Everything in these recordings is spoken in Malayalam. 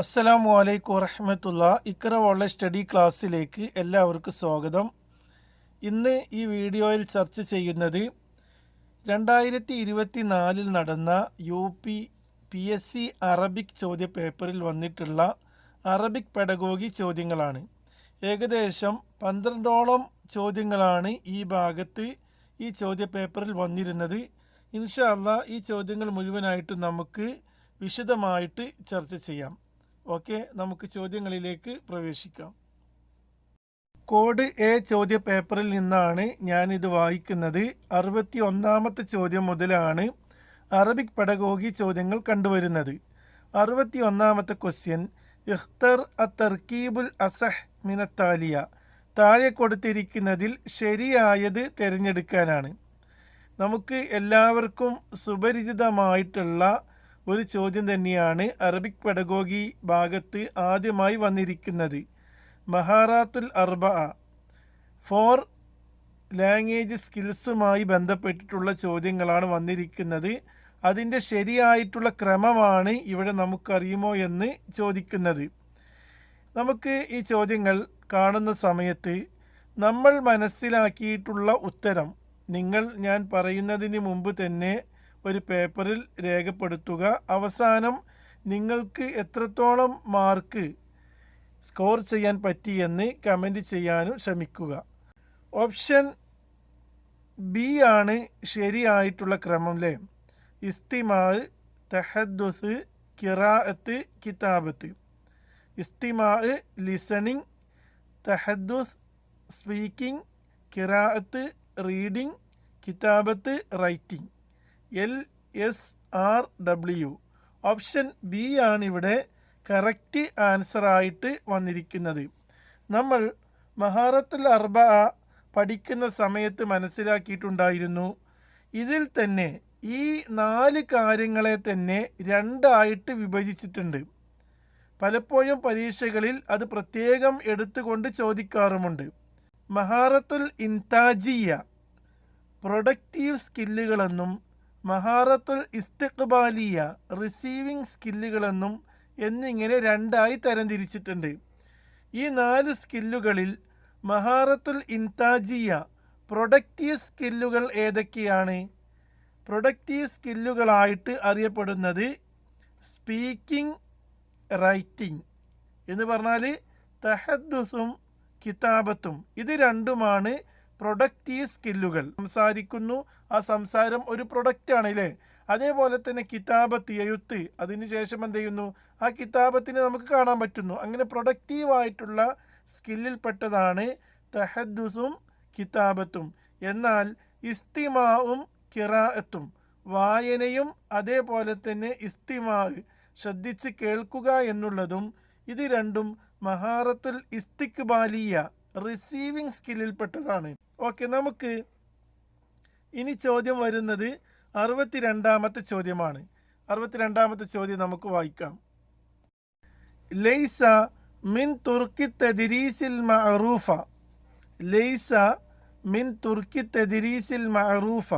അസ്സലാമു അലൈക്കും വറഹമത്തുള്ള ഇക്കറ വോളെ സ്റ്റഡി ക്ലാസ്സിലേക്ക് എല്ലാവർക്കും സ്വാഗതം. ഇന്ന് ഈ വീഡിയോയിൽ ചർച്ച ചെയ്യുന്നത് രണ്ടായിരത്തി ഇരുപത്തി നാലിൽ നടന്ന U P P S C Arabic ചോദ്യ പേപ്പറിൽ വന്നിട്ടുള്ള അറബിക് പെഡഗോഗി ചോദ്യങ്ങളാണ്. ഏകദേശം പന്ത്രണ്ടോളം ചോദ്യങ്ങളാണ് ഈ ഭാഗത്ത് ഈ ചോദ്യ പേപ്പറിൽ വന്നിരുന്നത്. ഇൻഷാ അല്ലാ ഈ ചോദ്യങ്ങൾ മുഴുവനായിട്ട് നമുക്ക് വിശദമായിട്ട് ചർച്ച ചെയ്യാം. ഓക്കെ നമുക്ക് ചോദ്യങ്ങളിലേക്ക് പ്രവേശിക്കാം. കോഡ് എ ചോദ്യ പേപ്പറിൽ നിന്നാണ് ഞാനിത് വായിക്കുന്നത്. അറുപത്തി ഒന്നാമത്തെ ചോദ്യം മുതലാണ് അറബിക് പെഡഗോഗി ചോദ്യങ്ങൾ കണ്ടുവരുന്നത്. അറുപത്തി ഒന്നാമത്തെ ക്വസ്റ്റ്യൻ ഇഖ്തർ അ തർക്കീബുൽ അസഹ് മിനത്താലിയ താഴെ കൊടുത്തിരിക്കുന്നതിൽ ശരിയായത് തിരഞ്ഞെടുക്കാനാണ്. നമുക്ക് എല്ലാവർക്കും സുപരിചിതമായിട്ടുള്ള ഒരു ചോദ്യം തന്നെയാണ് അറബിക് പെഡഗോഗി ഭാഗത്ത് ആദ്യമായി വന്നിരിക്കുന്നത്. മഹാറാത്തുൽ അർബ ഫോർ ലാംഗ്വേജ് സ്കിൽസുമായി ബന്ധപ്പെട്ടിട്ടുള്ള ചോദ്യങ്ങളാണ് വന്നിരിക്കുന്നത്. അതിന്റെ ശരിയായിട്ടുള്ള ക്രമമാണ് ഇവിടെ നമുക്കറിയുമോ എന്ന് ചോദിക്കുന്നത്. നമുക്ക് ഈ ചോദ്യങ്ങൾ കാണുന്ന സമയത്ത് നമ്മൾ മനസ്സിലാക്കിയിട്ടുള്ള ഉത്തരം നിങ്ങൾ ഞാൻ പറയുന്നതിന് മുമ്പ് തന്നെ ഒരു പേപ്പറിൽ രേഖപ്പെടുത്തുക. അവസാനം നിങ്ങൾക്ക് എത്രത്തോളം മാർക്ക് സ്കോർ ചെയ്യാൻ പറ്റിയെന്ന് കമന്റ് ചെയ്യാനും ശ്രമിക്കുക. ഓപ്ഷൻ ബി ആണ് ശരിയായിട്ടുള്ള ക്രമം അല്ലേ ഇസ്തിമാ തഹദ്ദുസ് കിറാഅത്ത് കിതാബത്ത്. ഇസ്തിമാ ലിസണിങ് തഹദ്ദുസ് സ്പീക്കിംഗ് കിറാഅത്ത് reading കിതാബത്ത് writing. L S R W option B ആണ് ഇവിടെ കറക്റ്റ് ആൻസർ ആയിട്ട് വന്നിരിക്കുന്നത്. നമ്മൾ മഹാറത്തുൽ അർബ പഠിക്കുന്ന സമയത്ത് മനസ്സിലാക്കിയിട്ടുണ്ടായിരുന്നു. ഇതിൽ തന്നെ ഈ നാല് കാര്യങ്ങളെ തന്നെ രണ്ടായിട്ട് വിഭജിച്ചിട്ടുണ്ട്. പലപ്പോഴും പരീക്ഷകളിൽ അത് പ്രത്യേകം എടുത്തുകൊണ്ട് ചോദിക്കാറുമുണ്ട്. മഹാറത്തുൽ ഇൻതാജിയ പ്രൊഡക്റ്റീവ് സ്കില്ലുകളെന്നും മഹാറത്തുൽ ഇസ്തിഖ്ബാലിയ റിസീവിംഗ് സ്കില്ലുകളെന്നും എന്നിങ്ങനെ രണ്ടായി തരംതിരിച്ചിട്ടുണ്ട്. ഈ നാല് സ്കില്ലുകളിൽ മഹാറത്തുൽ ഇൻതാജിയ പ്രൊഡക്റ്റീവ് സ്കില്ലുകൾ ഏതൊക്കെയാണ്? പ്രൊഡക്റ്റീവ് സ്കില്ലുകളായിട്ട് അറിയപ്പെടുന്നത് സ്പീക്കിംഗ് റൈറ്റിംഗ് എന്ന് പറഞ്ഞാൽ തഹദ്ദുസും കിതാബത്തും. ഇത് രണ്ടുമാണ് പ്രൊഡക്റ്റീവ് സ്കില്ലുകൾ സംസാരിക്കുന്നു. ആ സംസാരം ഒരു പ്രൊഡക്റ്റ് ആണല്ലേ? അതേപോലെ തന്നെ കിതാബത്ത് എഴുത്ത് അതിനുശേഷം എന്ത് ചെയ്യുന്നു? ആ കിതാബത്തിനെ നമുക്ക് കാണാൻ പറ്റുന്നു. അങ്ങനെ പ്രൊഡക്റ്റീവായിട്ടുള്ള സ്കില്ലിൽപ്പെട്ടതാണ് തഹദ്ദുസും കിതാബത്തും. എന്നാൽ ഇസ്തിമാവും കിറാഅത്തും. വായനയും അതേപോലെ തന്നെ ഇസ്തിമാ ശ്രദ്ധിച്ച് കേൾക്കുക എന്നുള്ളതും ഇത് രണ്ടും മഹാറത്തുൽ ഇസ്തിക്ബാലിയ റിസീവിംഗ് സ്കില്ലിൽപ്പെട്ടതാണ് ഓക്കെ നമുക്ക് ഇനി ചോദ്യം വരുന്നത് അറുപത്തിരണ്ടാമത്തെ ചോദ്യമാണ്. അറുപത്തിരണ്ടാമത്തെ ചോദ്യം നമുക്ക് വായിക്കാം. ലൈസ മിൻ തുർക്കി തദിരീസിൽ മഅറൂഫ. ലൈസ മിൻ തുർക്കി തദിരീസിൽ മഅറൂഫ.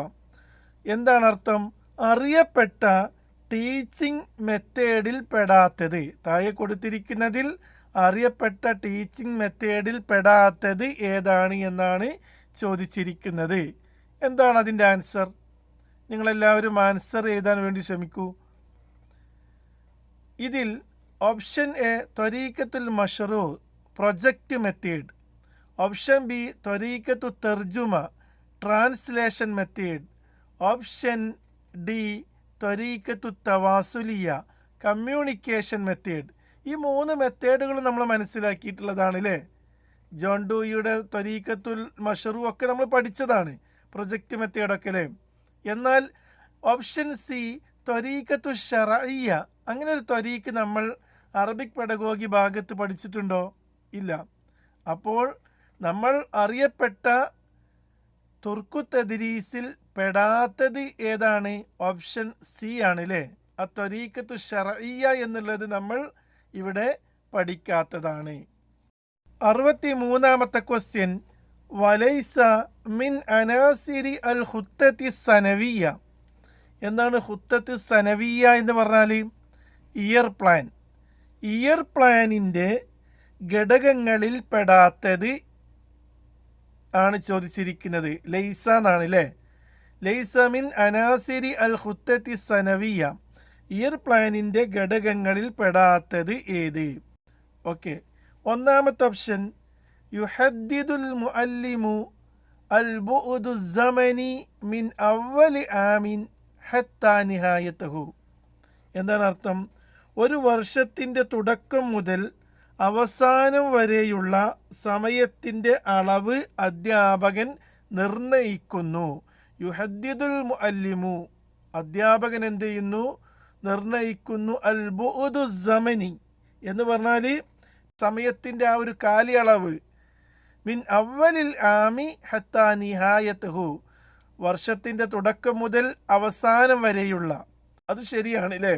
എന്താണ് അർത്ഥം? അറിയപ്പെട്ട ടീച്ചിങ് മെത്തേഡിൽ പെടാത്തത്. താഴെ കൊടുത്തിരിക്കുന്നതിൽ അറിയപ്പെട്ട ടീച്ചിങ് മെത്തേഡിൽ പെടാത്തത് ഏതാണ് എന്നാണ് ചോദിച്ചിരിക്കുന്നത്. എന്താണ് അതിന്റെ ആൻസർ നിങ്ങളെല്ലാവരും ആൻസർ എഴുതാൻ വേണ്ടി ശ്രമിക്കൂ. ഇതിൽ ഓപ്ഷൻ എ ത്വരീക്കത്തുൽ മഷറൂ പ്രൊജക്റ്റ് മെത്തേഡ് ഓപ്ഷൻ ബി ത്വരീക്കത്തു തെർജുമ ട്രാൻസ്ലേഷൻ മെത്തേഡ് ഓപ്ഷൻ ഡി ത്വരീക്കത്തു തവാസുലിയ കമ്മ്യൂണിക്കേഷൻ മെത്തേഡ് ഈ മൂന്ന് മെത്തേഡുകൾ നമ്മൾ മനസ്സിലാക്കിയിട്ടുള്ളതാണ് അല്ലേ ജോൺ ഡൂയിയുടെ ത്വരീക്കത്തുൽ മഷറു ഒക്കെ നമ്മൾ പഠിച്ചതാണ് പ്രൊജക്റ്റ് മെത്തേഡൊക്കെ അല്ലേ? എന്നാൽ ഓപ്ഷൻ സി ത്വരീക്കത്തു ഷറയ്യ അങ്ങനെ ഒരു ത്വരീക്ക് നമ്മൾ അറബിക് പെടഗോഗി ഭാഗത്ത് പഠിച്ചിട്ടുണ്ടോ? ഇല്ല. അപ്പോൾ നമ്മൾ അറിയപ്പെട്ട തുർക്കു തദ്രീസിൽ പെടാത്തത് ഏതാണ്? ഓപ്ഷൻ സി ആണ് അല്ലേ ആ ത്വരീക്കത്തു ഷറയ്യ എന്നുള്ളത് നമ്മൾ ഇവിടെ പഠിക്കാത്തതാണ്. അറുപത്തി മൂന്നാമത്തെ ക്വസ്റ്റ്യൻ വലൈസ മിൻ അനാസിരി അൽ ഹുത്തത്തി സനവിയ. എന്താണ് ഹുത്തത്ത് സനവിയ എന്ന് പറഞ്ഞാൽ ഇയർ പ്ലാൻ. ഇയർ പ്ലാനിന്റെ ഘടകങ്ങളിൽ പെടാത്തത് ആണ് ചോദിച്ചിരിക്കുന്നത്. ലൈസ എന്നാണ് അല്ലേ ലൈസ മിൻ അനാസിരി അൽ ഹുത്തത്തി സനവിയ. ഇയർ പ്ലാനിന്റെ ഘടകങ്ങളിൽ പെടാത്തത് ഏത്? ഓക്കെ. ഒന്നാമത്തെ ഓപ്ഷൻ യുഹദ്ദിദുൽ മുഅല്ലിമു അൽ ബുഉദു സമനി മിൻ അവലി ആമിൻ ഹത്താ നിഹായത്തഹു എന്താണ് അർത്ഥം? ഒരു വർഷത്തിന്റെ തുടക്കം മുതൽ അവസാനം വരെയുള്ള സമയത്തിന്റെ അളവ് അധ്യാപകൻ നിർണയിക്കുന്നു യുഹദ്ദിദുൽ മുഅല്ലിമു അധ്യാപകൻ എന്ത് ചെയ്യുന്നു? നിർണയിക്കുന്നു. അൽ സമനി എന്ന് പറഞ്ഞാൽ സമയത്തിന്റെ ആ ഒരു കാലയളവ്. മിൻ അവലിൽ ആമി ഹത്താ നിഹായത്തഹു വർഷത്തിന്റെ തുടക്കം മുതൽ അവസാനം വരെയുള്ള. അത് ശരിയാണ് അല്ലേ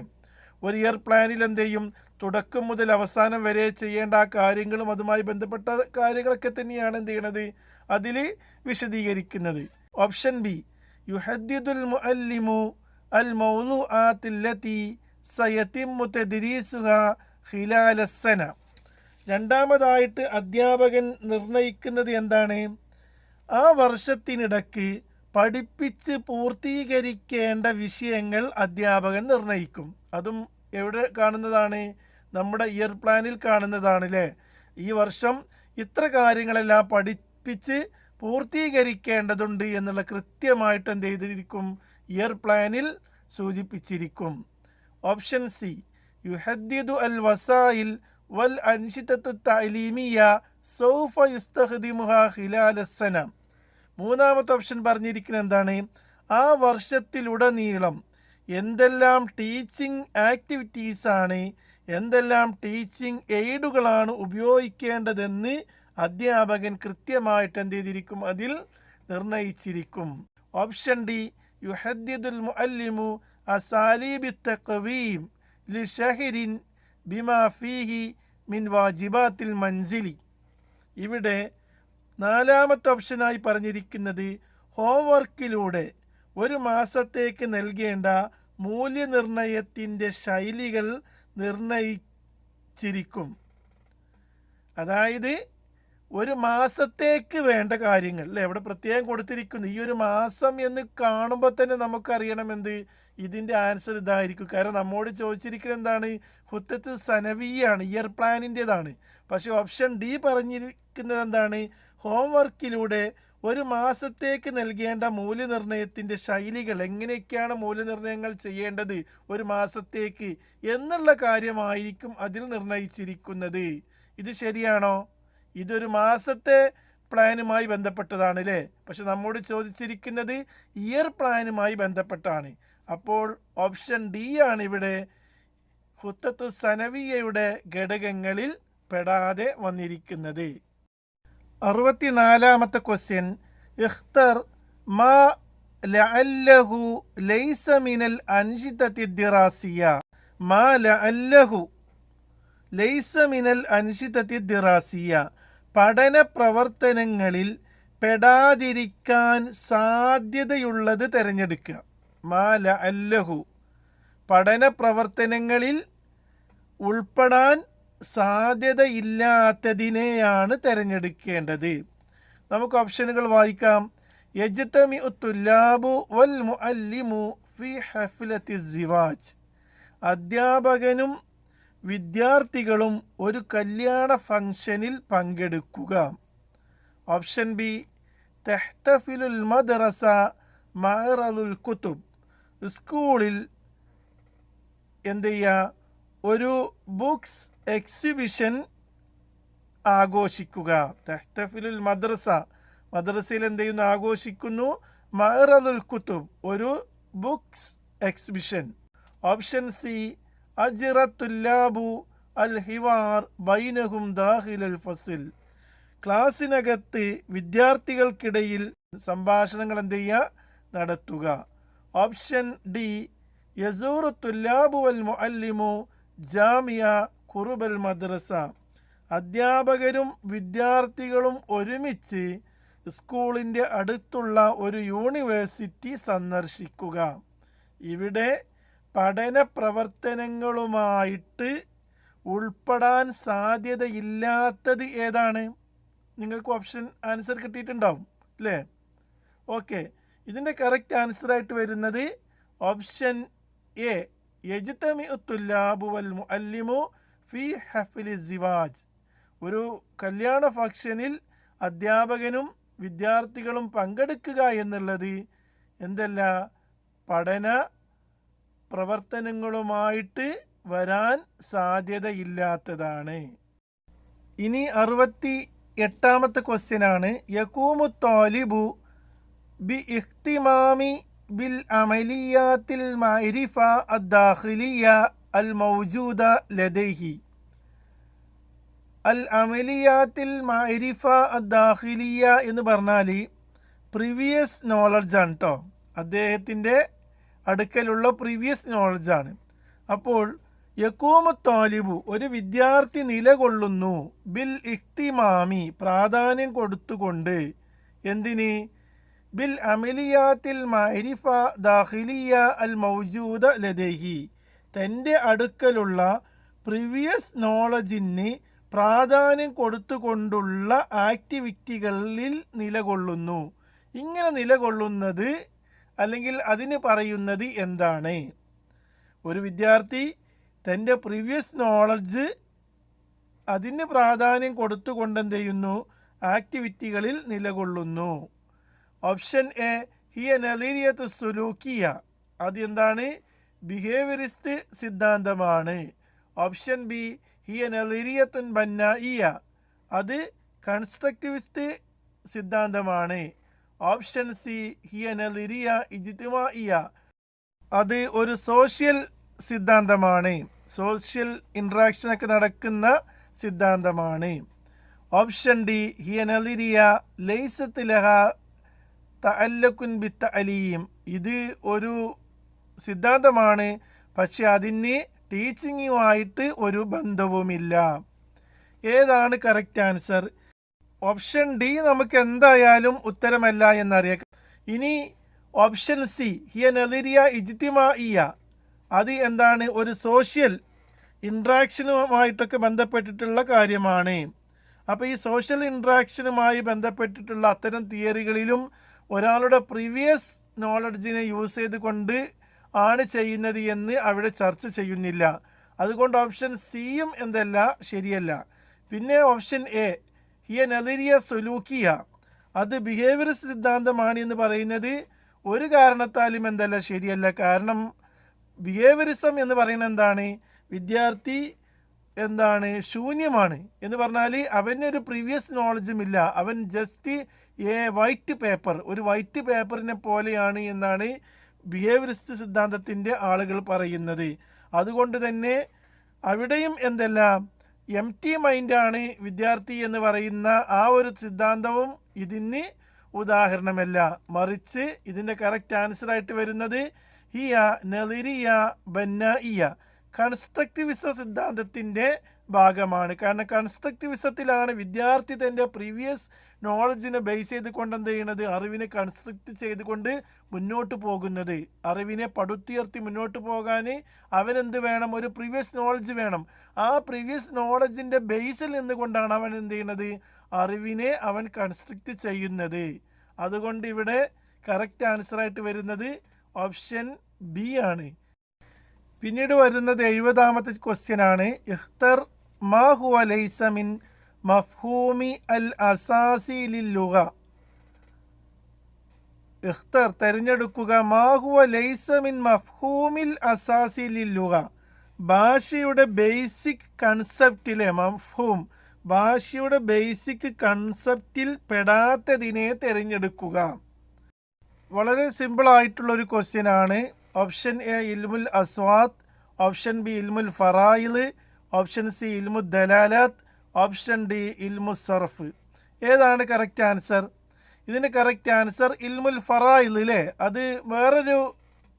ഒരു ഇയർ പ്ലാനിൽ എന്ത് ചെയ്യും? തുടക്കം മുതൽ അവസാനം വരെ ചെയ്യേണ്ട ആ കാര്യങ്ങളും അതുമായി ബന്ധപ്പെട്ട കാര്യങ്ങളൊക്കെ തന്നെയാണ് എന്ത് ചെയ്യണത്? അതിൽ വിശദീകരിക്കുന്നത്. ഓപ്ഷൻ ബി യുഹദ്ദിദുൽ മുഅല്ലിമു അൽ التي سيتم തദ്രീസുഹ ഖിലാലസന രണ്ടാമതായിട്ട് അധ്യാപകൻ നിർണയിക്കുന്നത് എന്താണ്? ആ വർഷത്തിനിടക്ക് പഠിപ്പിച്ച് പൂർത്തീകരിക്കേണ്ട വിഷയങ്ങൾ അധ്യാപകൻ നിർണയിക്കും. അതും എവിടെ കാണുന്നതാണ്? നമ്മുടെ ഇയർ പ്ലാനിൽ കാണുന്നതാണ് അല്ലേ ഈ വർഷം ഇത്ര കാര്യങ്ങളെല്ലാം പഠിപ്പിച്ച് പൂർത്തീകരിക്കേണ്ടതുണ്ട് എന്നുള്ള കൃത്യമായിട്ട് എന്ത് ചെയ്തിരിക്കും? ഇയർ പ്ലാനിൽ സൂചിപ്പിച്ചിരിക്കും. ഓപ്ഷൻ സി യുഹദ്ദിദു അൽ വസായിൽ വൽ അൻഷിതത്തു തലീമിയ സൗഫ യുസ്തഖദിമുഹ ഖിലാലസന മൂന്നാമത്തെ ഓപ്ഷൻ പറഞ്ഞിരിക്കുന്നത് എന്താണ്? ആ വർഷത്തിലുടനീളം എന്തെല്ലാം ടീച്ചിങ് ആക്ടിവിറ്റീസാണ് എന്തെല്ലാം ടീച്ചിങ് എയ്ഡുകളാണ് ഉപയോഗിക്കേണ്ടതെന്ന് അധ്യാപകൻ കൃത്യമായിട്ട് എന്ത് ചെയ്തിരിക്കും? അതിൽ നിർണയിച്ചിരിക്കും. Option D യുഹദ്ദിദുൽ المعلم أساليب التقويم لشهر بما فيه من واجبات المنزل. ഇവിടെ നാലാമത്തെ ഓപ്ഷനായി പറഞ്ഞിരിക്കുന്നത് ഹോംവർക്കിലൂടെ ഒരു മാസത്തേക്ക് നൽകേണ്ട മൂല്യനിർണയത്തിന്റെ ശൈലികൾ നിർണയിച്ചിരിക്കും അതായത് ഒരു മാസത്തേക്ക് വേണ്ട കാര്യങ്ങൾ അല്ലേ? ഇവിടെ പ്രത്യേകം കൊടുത്തിരിക്കുന്നു. ഈ ഒരു മാസം എന്ന് കാണുമ്പോൾ തന്നെ നമുക്കറിയണം എന്ത്? ഇതിന്റെ ആൻസർ ഇതായിരിക്കും. കാരണം നമ്മോട് ചോദിച്ചിരിക്കുന്നത് എന്താണ്? ഹുത്തത്ത് സനവിയാണ് ഇയർ പ്ലാനിന്റെതാണ്. പക്ഷേ ഓപ്ഷൻ ഡി പറഞ്ഞിരിക്കുന്നത് എന്താണ്? ഹോംവർക്കിലൂടെ ഒരു മാസത്തേക്ക് നൽകേണ്ട മൂല്യനിർണയത്തിന്റെ ശൈലികൾ എങ്ങനെയൊക്കെയാണ് മൂല്യനിർണയങ്ങൾ ചെയ്യേണ്ടത് ഒരു മാസത്തേക്ക് എന്നുള്ള കാര്യമായിരിക്കും അതിൽ നിർണയിച്ചിരിക്കുന്നത് ഇത് ശരിയാണോ? ഇതൊരു മാസത്തെ പ്ലാനുമായി ബന്ധപ്പെട്ടതാണ് അല്ലേ പക്ഷെ നമ്മോട് ചോദിച്ചിരിക്കുന്നത് ഇയർ പ്ലാനുമായി ബന്ധപ്പെട്ടാണ്. അപ്പോൾ ഓപ്ഷൻ ഡി ആണ് ഇവിടെ ഹുത്തത്ത് സനവിയയുടെ ഘടകങ്ങളിൽ പെടാതെ വന്നിരിക്കുന്നത്. അറുപത്തിനാലാമത്തെ ക്വസ്റ്റ്യൻ. ഇഖ്തർ മാ ലഅല്ലഹു ലൈസ മിനൽ അൻഷിതത്തി ദിറാസിയ. മാ ലഅല്ലഹു ലൈസ മിനൽ അൻഷിതത്തി ദിറാസിയ. പഠന പ്രവർത്തനങ്ങളിൽ പെടാതിരിക്കാൻ സാധ്യതയുള്ളത് തിരഞ്ഞെടുക്കുക. മാല അല്ലഹു. പഠന പ്രവർത്തനങ്ങളിൽ ഉൾപ്പെടാൻ സാധ്യതയില്ലാത്തതിനെയാണ് തിരഞ്ഞെടുക്കേണ്ടത്. നമുക്ക് ഓപ്ഷനുകൾ വായിക്കാം. യജ്തമി തുല്ലാബു വൽ മുഅല്ലിമു ഫി ഹഫ്ലത്തി സിവാജ്. അധ്യാപകനും വിദ്യാർത്ഥികളും ഒരു കല്യാണ ഫംഗ്ഷനിൽ പങ്കെടുക്കുക. ഓപ്ഷൻ ബി തെഹ്തഫിലുൽ മദ്രസ മഹറലുൽ കുത്തുബ്. സ്കൂളിൽ എന്ത് ചെയ്യുക? ഒരു ബുക്സ് എക്സിബിഷൻ ആഘോഷിക്കുക. തെഹ്തഫിലുൽ മദ്രസ. മദ്രസയിൽ എന്ത് ചെയ്യുന്നു? ആഘോഷിക്കുന്നു. മഹറലുൽ കുത്തുബ്. ഒരു ബുക്സ് എക്സിബിഷൻ. ഓപ്ഷൻ സി ഹിവാർ ബൈനഹും ക്ലാസ്സിനകത്ത് വിദ്യാർത്ഥികൾക്കിടയിൽ സംഭാഷണങ്ങൾ എന്ത് ചെയ്യുക? നടത്തുക. ഓപ്ഷൻ ഡി യസൂറു തുല്ലാബു അൽ മുഅല്ലിമു ജാമിയ കുറുബൽ മദ്രസ. അധ്യാപകരും വിദ്യാർത്ഥികളും ഒരുമിച്ച് സ്കൂളിന്റെ അടുത്തുള്ള ഒരു യൂണിവേഴ്സിറ്റി സന്ദർശിക്കുക. ഇവിടെ പഠന പ്രവർത്തനങ്ങളുമായിട്ട് ഉൾപ്പെടാൻ സാധ്യതയില്ലാത്തത് ഏതാണ്? നിങ്ങൾക്ക് ഓപ്ഷൻ ആൻസർ കിട്ടിയിട്ടുണ്ടാവും അല്ലേ ഓക്കെ ഇതിന്റെ കറക്റ്റ് ആൻസറായിട്ട് വരുന്നത് ഓപ്ഷൻ എ യജ്തമി തുല്ലാബു വൽ മുഅല്ലിമു ഫി ഹഫിലി സിവാജ്. ഒരു കല്യാണ ഫംഗ്ഷനിൽ അധ്യാപകനും വിദ്യാർത്ഥികളും പങ്കെടുക്കുക എന്നുള്ളത് എന്തല്ല? പഠന പ്രവർത്തനങ്ങളുമായിട്ട് വരാൻ സാധ്യതയില്ലാത്തതാണ്. ഇനി അറുപത്തി എട്ടാമത്തെ ക്വസ്റ്റ്യൻ ആണ് യക്കൂമു തോലിബു ബി ഇഖ്തിമാമി ബിൽ അമലിയാത്തിൽ മൈരിഫ അദ്ദാഖിലിയ അൽ മൗജൂദ ലദൈഹി. അൽ അമലിയാത്തിൽ മൈരിഫ അദ്ദാഖിലിയ എന്ന് പറഞ്ഞാൽ പ്രീവിയസ് നോളജാണ് കേട്ടോ അദ്ദേഹത്തിന്റെ അടുക്കലുള്ള പ്രീവിയസ് നോളജാണ് അപ്പോൾ യക്കൂമു താലിബു ഒരു വിദ്യാർത്ഥി നിലകൊള്ളുന്നു. ബിൽ ഇഖ്തിമാമി പ്രാധാന്യം കൊടുത്തുകൊണ്ട്. എന്തിന്? ബിൽ അമലിയാത്തിൽ മരിഫ ദാഹിലിയ അൽ മൗജൂദ ലദേഹി. തന്റെ അടുക്കലുള്ള പ്രീവിയസ് നോളജിന് പ്രാധാന്യം കൊടുത്തുകൊണ്ടുള്ള ആക്ടിവിറ്റികളിൽ നിലകൊള്ളുന്നു. ഇങ്ങനെ നിലകൊള്ളുന്നത് അല്ലെങ്കിൽ അതിന് പറയുന്നത് എന്താണ്? ഒരു വിദ്യാർത്ഥി തന്റെ പ്രീവിയസ് നോളജ് അതിന് പ്രാധാന്യം കൊടുത്തുകൊണ്ട് എന്ത് ചെയ്യുന്നു? ആക്ടിവിറ്റികളിൽ നിലകൊള്ളുന്നു. ഓപ്ഷൻ എ ഹി നലീരിയത്ത് സുലൂക്കിയ അത് എന്താണ്? ബിഹേവിയറിസ്റ്റ് സിദ്ധാന്തമാണ്. ഓപ്ഷൻ ബി ഹി നലീരിയത്തുൻ ബന്നായിയ അത് കൺസ്ട്രക്റ്റിവിസ്റ്റ് സിദ്ധാന്തമാണ്. ഓപ്ഷൻ സി ഹിയ നലിരിയ ഇജിത്തിമായ അത് ഒരു സോഷ്യൽ സിദ്ധാന്തമാണ്. സോഷ്യൽ ഇൻട്രാക്ഷനൊക്കെ നടക്കുന്ന സിദ്ധാന്തമാണ്. ഓപ്ഷൻ ഡി ഹിയ നലിരിയ ലൈസത്ത് ലഹ തഅല്ലക്കുൻ ബി തഅലീം. ഇത് ഒരു സിദ്ധാന്തമാണ്. പക്ഷെ അതിന് ടീച്ചിങ്ങുമായിട്ട് ഒരു ബന്ധവുമില്ല. ഏതാണ് കറക്റ്റ് ആൻസർ ഓപ്ഷൻ ഡി നമുക്ക് എന്തായാലും ഉത്തരമല്ല എന്നറിയാം. ഇനി ഓപ്ഷൻ സി ഹിയ ഇജിത്തിമ ഇയ അത് എന്താണ്? ഒരു സോഷ്യൽ ഇൻട്രാക്ഷനുമായിട്ടൊക്കെ ബന്ധപ്പെട്ടിട്ടുള്ള കാര്യമാണ്. അപ്പോൾ ഈ സോഷ്യൽ ഇൻട്രാക്ഷനുമായി ബന്ധപ്പെട്ടിട്ടുള്ള അത്തരം തിയറികളിലും ഒരാളുടെ പ്രീവിയസ് നോളജിനെ യൂസ് ചെയ്തുകൊണ്ട് ആണ് ചെയ്യുന്നത് എന്ന് അവിടെ ചർച്ച ചെയ്യുന്നില്ല. അതുകൊണ്ട് ഓപ്ഷൻ സിയും എന്തല്ല ശരിയല്ല. പിന്നെ ഓപ്ഷൻ എ ഹിയ നദരിയ സുലൂക്കിയ. അത് ബിഹേവിയർ സിദ്ധാന്തമാണ് എന്ന് പറയുന്നത്. ഒരു കാരണത്താലും എന്തല്ല ശരിയല്ല. കാരണം ബിഹേവിയറിസം എന്ന് പറയുന്നത് എന്താണ്? വിദ്യാർത്ഥി എന്താണ്? ശൂന്യമാണ്. എന്ന് പറഞ്ഞാൽ അവനൊരു പ്രീവിയസ് നോളജും ഇല്ല. അവൻ ജസ്റ്റ് എ വൈറ്റ് പേപ്പർ ഒരു വൈറ്റ് പേപ്പറിനെ പോലെയാണ് എന്നാണ് ബിഹേവിയറിസ്റ്റ് സിദ്ധാന്തത്തിന്റെ ആളുകൾ പറയുന്നത്. അതുകൊണ്ട് തന്നെ അവിടെയും എന്തല്ല എം ടി മൈൻഡാണ് വിദ്യാർത്ഥി എന്ന് പറയുന്ന ആ ഒരു സിദ്ധാന്തവും ഇതിന് ഉദാഹരണമല്ല. മറിച്ച് ഇതിന്റെ കറക്റ്റ് ആൻസറായിട്ട് വരുന്നത് ഹിയ ബന്ന ഇയ കൺസ്ട്രക്റ്റിവിസ സിദ്ധാന്തത്തിന്റെ ഭാഗമാണ്. കാരണം കൺസ്ട്രക്റ്റിവിസത്തിലാണ് വിദ്യാർത്ഥി തന്റെ പ്രീവിയസ് നോളജിനെ ബേസ് ചെയ്തുകൊണ്ട് എന്ത് ചെയ്യണത്? അറിവിനെ കൺസ്ട്രക്റ്റ് ചെയ്തുകൊണ്ട് മുന്നോട്ട് പോകുന്നത്. അറിവിനെ പടുത്തുയർത്തി മുന്നോട്ട് പോകാൻ അവനെന്ത് വേണം? ഒരു പ്രീവിയസ് നോളജ് വേണം. ആ പ്രീവിയസ് നോളജിന്റെ ബേസിൽ നിന്നുകൊണ്ടാണ് അവൻ എന്ത് ചെയ്യണത്? അറിവിനെ അവൻ കൺസ്ട്രക്റ്റ് ചെയ്യുന്നത്. അതുകൊണ്ട് ഇവിടെ കറക്റ്റ് ആൻസറായിട്ട് വരുന്നത് ഓപ്ഷൻ ബി ആണ്. പിന്നീട് വരുന്നത് എഴുപതാമത്തെ ക്വസ്റ്റ്യൻ ആണ്. ഇഖ്തർ മാ ഹുവ ലൈസ മിൻ മഫ്ഹൂമി അൽ അസാസി ലില്ലുക ഇഖ്തർ തിരഞ്ഞെടുക്കുക. മാഹുവ ലൈസമിൻ ലൈസ മിൻ മഫ്ഹൂമിൽ അസാസി ലില്ലുക ഭാഷയുടെ ബേസിക് കൺസെപ്റ്റിലെ മഫ്ഹൂം ഭാഷയുടെ ബേസിക് കൺസെപ്റ്റിൽ പെടാത്തതിനെ തിരഞ്ഞെടുക്കുക. വളരെ ഒരു ക്വസ്റ്റ്യൻ ആണ് ഓപ്ഷൻ എ ഇൽമുൽ അസ്വാദ്. ഓപ്ഷൻ ബി ഇൽമുൽ ഫറായിൽ. ഓപ്ഷൻ സി ഇൽമു ദലാലാത്ത്. ഓപ്ഷൻ ഡി ഇൽമു സറഫ്. ഏതാണ് കറക്റ്റ് ആൻസർ ഇതിന് കറക്റ്റ് ആൻസർ ഇൽമുൽ ഫറായിൽ അല്ലേ അത് വേറൊരു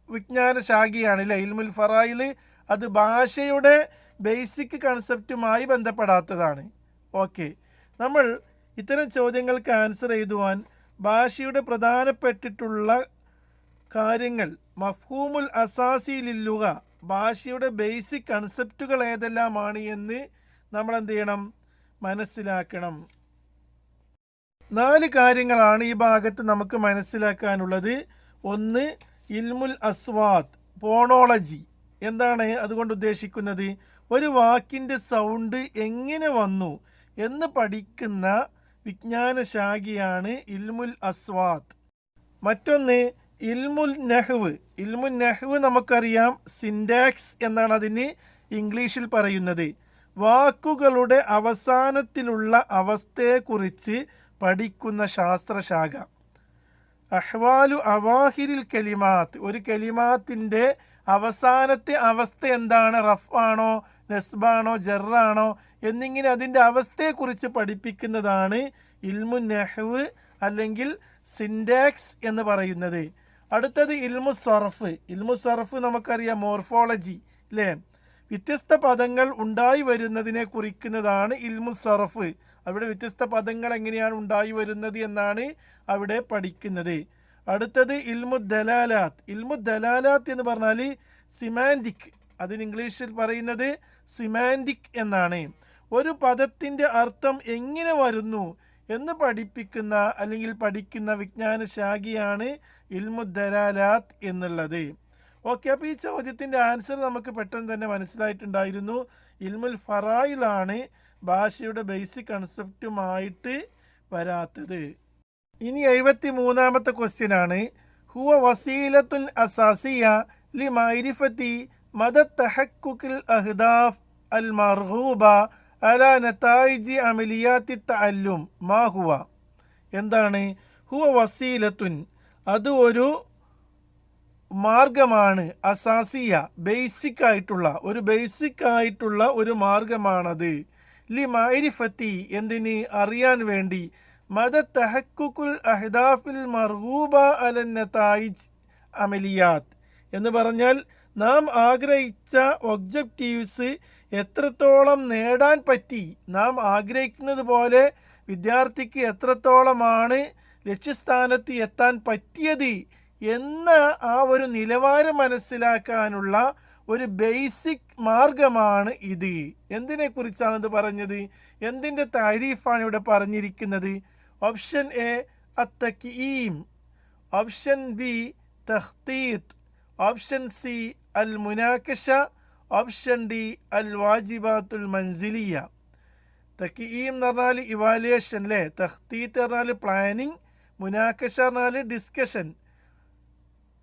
വിജ്ഞാന ശാഖയാണ് അല്ലേ ഇൽമുൽ ഫറായിൽ അത് ഭാഷയുടെ ബേസിക് കൺസെപ്റ്റുമായി ബന്ധപ്പെടാത്തതാണ്. ഓക്കെ നമ്മൾ ഇത്തരം ചോദ്യങ്ങൾക്ക് ആൻസർ എഴുതുവാൻ ഭാഷയുടെ പ്രധാനപ്പെട്ടിട്ടുള്ള കാര്യങ്ങൾ മഫ്ഹൂമുൽ അസാസി ലില്ലുക ഭാഷയുടെ ബേസിക് കൺസെപ്റ്റുകൾ ഏതെല്ലാമാണ് എന്ന് നമ്മൾ എന്ത് ചെയ്യണം മനസ്സിലാക്കണം. നാല് കാര്യങ്ങളാണ് ഈ ഭാഗത്ത് നമുക്ക് മനസ്സിലാക്കാനുള്ളത്. ഒന്ന് ഇൽമുൽ അസ്വാദ് പോണോളജി. എന്താണ് അതുകൊണ്ട് ഉദ്ദേശിക്കുന്നത്? ഒരു വാക്കിന്റെ സൗണ്ട് എങ്ങനെ വന്നു എന്ന് പഠിക്കുന്ന വിജ്ഞാന ശാഖയാണ് ഇൽമുൽ അസ്വാദ്. മറ്റൊന്ന് ഇൽമുൽ നെഹ്വ് ഇൽമുൽ നെഹ്വ് നമുക്കറിയാം സിൻഡാക്സ് എന്നാണ് അതിന് ഇംഗ്ലീഷിൽ പറയുന്നത്. വാക്കുകളുടെ അവസാനത്തിലുള്ള അവസ്ഥയെക്കുറിച്ച് പഠിക്കുന്ന ശാസ്ത്രശാഖ. അഹ്വാലു അവാഹിരിൽ കലിമാത്ത്. ഒരു കലിമാത്തിന്റെ അവസാനത്തെ അവസ്ഥ എന്താണ്? റഫാണോ നെസ്ബാണോ ജറാണോ എന്നിങ്ങനെ അതിന്റെ അവസ്ഥയെക്കുറിച്ച് പഠിപ്പിക്കുന്നതാണ് ഇൽമു നെഹ്വ് അല്ലെങ്കിൽ സിൻഡാക്സ് എന്ന് പറയുന്നത്. അടുത്തത് ഇൽമു സർഫ് ഇൽമു സർഫ് നമുക്കറിയാം മോർഫോളജി അല്ലേ വ്യത്യസ്ത പദങ്ങൾ ഉണ്ടായി വരുന്നതിനെ കുറിക്കുന്നതാണ് ഇൽമു സർഫ് അവിടെ വ്യത്യസ്ത പദങ്ങൾ എങ്ങനെയാണ് ഉണ്ടായി വരുന്നത് എന്നാണ് അവിടെ പഠിക്കുന്നത്. അടുത്തത് ഇൽമു ദലാലാത്ത്. ഇൽമു ദലാലാത്ത് എന്ന് പറഞ്ഞാൽ സിമാന്റിക് അതിന് ഇംഗ്ലീഷിൽ പറയുന്നത് സിമാന്റിക് എന്നാണ്. ഒരു പദത്തിന്റെ അർത്ഥം എങ്ങനെ വരുന്നു എന്ന് പഠിപ്പിക്കുന്ന അല്ലെങ്കിൽ പഠിക്കുന്ന വിജ്ഞാന ശാഖയാണ് ഇൽമു ദലാലാത്ത് എന്നുള്ളത്. ഓക്കെ അപ്പോൾ ഈ ചോദ്യത്തിന്റെ ആൻസർ നമുക്ക് പെട്ടെന്ന് തന്നെ മനസ്സിലായിട്ടുണ്ടായിരുന്നു. ഇൽമുൽ ഫറായിലാണ് ഭാഷയുടെ ബേസിക് കൺസെപ്റ്റുമായിട്ട് വരാത്തത്. ഇനി എഴുപത്തി മൂന്നാമത്തെ ക്വസ്റ്റ്യൻ ആണ്. ഹുവ വസീലത്തുൻ അസാസിയ ലി മൈരിഫത്തി മദ തഹക്കുക്കിൽ അഹ്ദാഫ് അൽ മർഹൂബ അല നതായിജി അമലിയാത്തി തല്ലും മാ ഹുവ. എന്താണ്? ഹുവ വസീലത്തുൻ അത് ഒരു മാർഗമാണ് അസാസിയ ബേസിക് ആയിട്ടുള്ള ഒരു ബേസിക് ആയിട്ടുള്ള ഒരു മാർഗമാണത്. ലി മാരിഫത്തി എന്തിന് അറിയാൻ വേണ്ടി മത തഹക്കുൽ അഹ്ദാഫിൽ മർഹൂബ അലന്നതായിജ് അമലിയാത്ത് എന്ന് പറഞ്ഞാൽ നാം ആഗ്രഹിച്ച ഒബ്ജക്റ്റീവ്സ് എത്രത്തോളം നേടാൻ പറ്റി നാം ആഗ്രഹിക്കുന്നത് പോലെ വിദ്യാർത്ഥിക്ക് എത്രത്തോളമാണ് ലക്ഷ്യസ്ഥാനത്ത് എത്താൻ പറ്റിയത് എന്ന ആ ഒരു നിലവാരം മനസ്സിലാക്കാനുള്ള ഒരു ബേസിക് മാർഗമാണ് ഇത്. എന്തിനെക്കുറിച്ചാണ് ഇത് പറഞ്ഞത്? എന്തിന്റെ താരീഫാണ് ഇവിടെ പറഞ്ഞിരിക്കുന്നത്? ഓപ്ഷൻ എ അത്തക്കീം ഓപ്ഷൻ ബി തഹ്തീത് ഓപ്ഷൻ സി അൽ മുനാക്കഷ ഓപ്ഷൻ ഡി അൽ വാജിബാത്തുൽ മൻസിലിയ തക്കീം എന്ന് പറഞ്ഞാൽ ഇവാലുവേഷൻ അല്ലേ തഹ്തീത്ത് പറഞ്ഞാൽ പ്ലാനിങ് മുനാക്കഷ പറഞ്ഞാൽ ഡിസ്കഷൻ